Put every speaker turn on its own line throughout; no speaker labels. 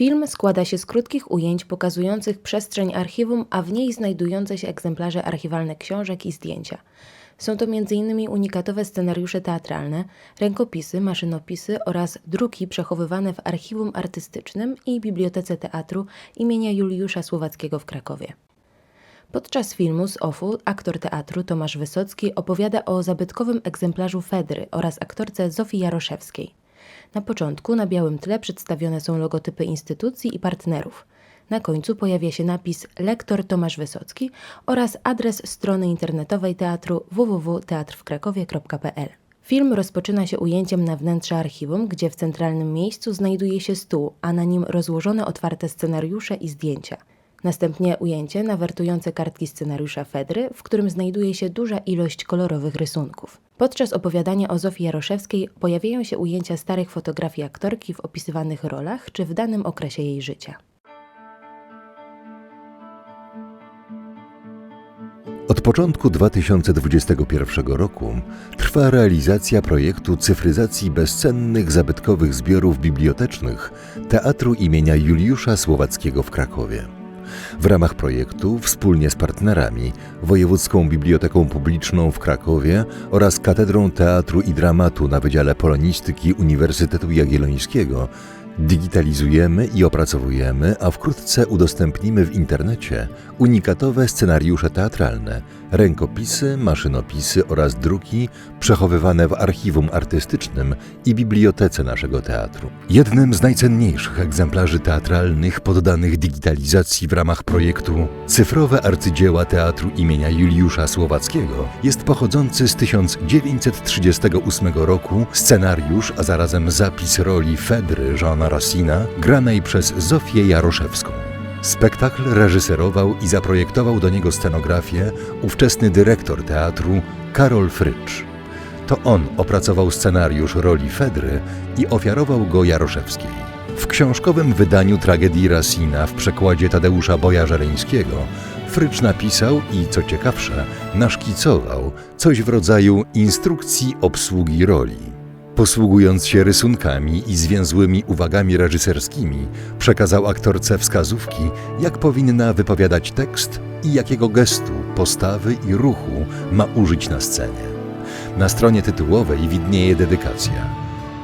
Film składa się z krótkich ujęć pokazujących przestrzeń archiwum, a w niej znajdujące się egzemplarze archiwalne książek i zdjęcia. Są to m.in. unikatowe scenariusze teatralne, rękopisy, maszynopisy oraz druki przechowywane w Archiwum Artystycznym i Bibliotece Teatru imienia Juliusza Słowackiego w Krakowie. Podczas filmu z OFU aktor teatru Tomasz Wysocki opowiada o zabytkowym egzemplarzu Fedry oraz aktorce Zofii Jaroszewskiej. Na początku na białym tle przedstawione są logotypy instytucji i partnerów. Na końcu pojawia się napis Lektor Tomasz Wysocki oraz adres strony internetowej teatru www.teatrwkrakowie.pl. Film rozpoczyna się ujęciem na wnętrze archiwum, gdzie w centralnym miejscu znajduje się stół, a na nim rozłożone otwarte scenariusze i zdjęcia. Następnie ujęcie na wertujące kartki scenariusza Fedry, w którym znajduje się duża ilość kolorowych rysunków. Podczas opowiadania o Zofii Jaroszewskiej pojawiają się ujęcia starych fotografii aktorki w opisywanych rolach czy w danym okresie jej życia.
Od początku 2021 roku trwa realizacja projektu cyfryzacji bezcennych zabytkowych zbiorów bibliotecznych Teatru imienia Juliusza Słowackiego w Krakowie. W ramach projektu wspólnie z partnerami Wojewódzką Biblioteką Publiczną w Krakowie oraz Katedrą Teatru i Dramatu na Wydziale Polonistyki Uniwersytetu Jagiellońskiego digitalizujemy i opracowujemy, a wkrótce udostępnimy w internecie unikatowe scenariusze teatralne, rękopisy, maszynopisy oraz druki przechowywane w archiwum artystycznym i bibliotece naszego teatru. Jednym z najcenniejszych egzemplarzy teatralnych poddanych digitalizacji w ramach projektu Cyfrowe arcydzieła teatru imienia Juliusza Słowackiego jest pochodzący z 1938 roku scenariusz, a zarazem zapis roli Fedry Jeana Racina, granej przez Zofię Jaroszewską. Spektakl reżyserował i zaprojektował do niego scenografię ówczesny dyrektor teatru Karol Frycz. To on opracował scenariusz roli Fedry i ofiarował go Jaroszewskiej. W książkowym wydaniu tragedii Racina w przekładzie Tadeusza Boja Żeleńskiego Frycz napisał i, co ciekawsze, naszkicował coś w rodzaju instrukcji obsługi roli. Posługując się rysunkami i zwięzłymi uwagami reżyserskimi, przekazał aktorce wskazówki, jak powinna wypowiadać tekst i jakiego gestu, postawy i ruchu ma użyć na scenie. Na stronie tytułowej widnieje dedykacja.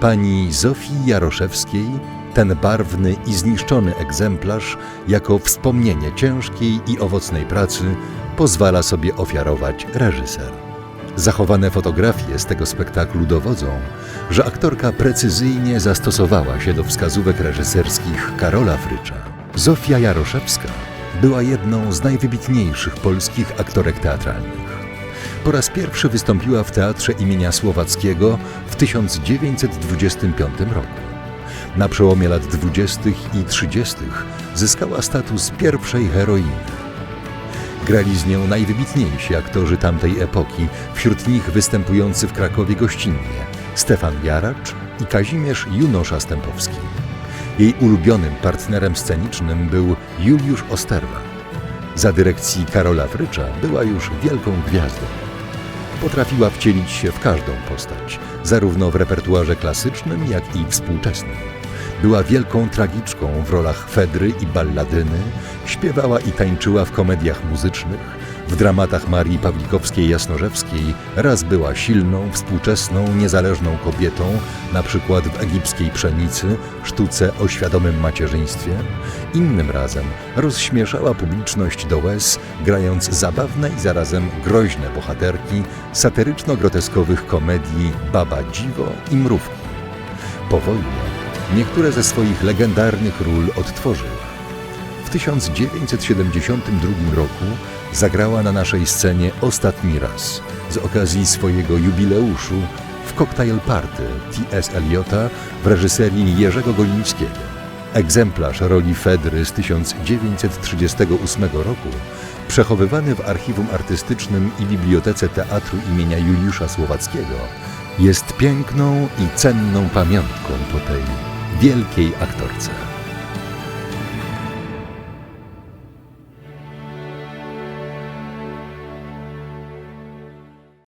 Pani Zofii Jaroszewskiej ten barwny i zniszczony egzemplarz, jako wspomnienie ciężkiej i owocnej pracy, pozwala sobie ofiarować reżyser. Zachowane fotografie z tego spektaklu dowodzą, że aktorka precyzyjnie zastosowała się do wskazówek reżyserskich Karola Frycza. Zofia Jaroszewska była jedną z najwybitniejszych polskich aktorek teatralnych. Po raz pierwszy wystąpiła w teatrze imienia Słowackiego w 1925 roku. Na przełomie lat 20. i 30. zyskała status pierwszej heroiny. Grali z nią najwybitniejsi aktorzy tamtej epoki, wśród nich występujący w Krakowie gościnnie Stefan Jaracz i Kazimierz Junosza Stępowski. Jej ulubionym partnerem scenicznym był Juliusz Osterwa. Za dyrekcji Karola Frycza była już wielką gwiazdą. Potrafiła wcielić się w każdą postać, zarówno w repertuarze klasycznym, jak i współczesnym. Była wielką tragiczką w rolach Fedry i balladyny, śpiewała i tańczyła w komediach muzycznych, w dramatach Marii Pawlikowskiej-Jasnorzewskiej raz była silną, współczesną, niezależną kobietą, na przykład w egipskiej pszenicy, sztuce o świadomym macierzyństwie. Innym razem rozśmieszała publiczność do łez, grając zabawne i zarazem groźne bohaterki satyryczno-groteskowych komedii Baba Dziwo i Mrówki. Po wojnie niektóre ze swoich legendarnych ról odtworzyła. W 1972 roku zagrała na naszej scenie ostatni raz z okazji swojego jubileuszu w Cocktail Party T.S. Eliota w reżyserii Jerzego Golińskiego. Egzemplarz roli Fedry z 1938 roku, przechowywany w Archiwum Artystycznym i Bibliotece Teatru imienia Juliusza Słowackiego, jest piękną i cenną pamiątką po tej wielkiej aktorce.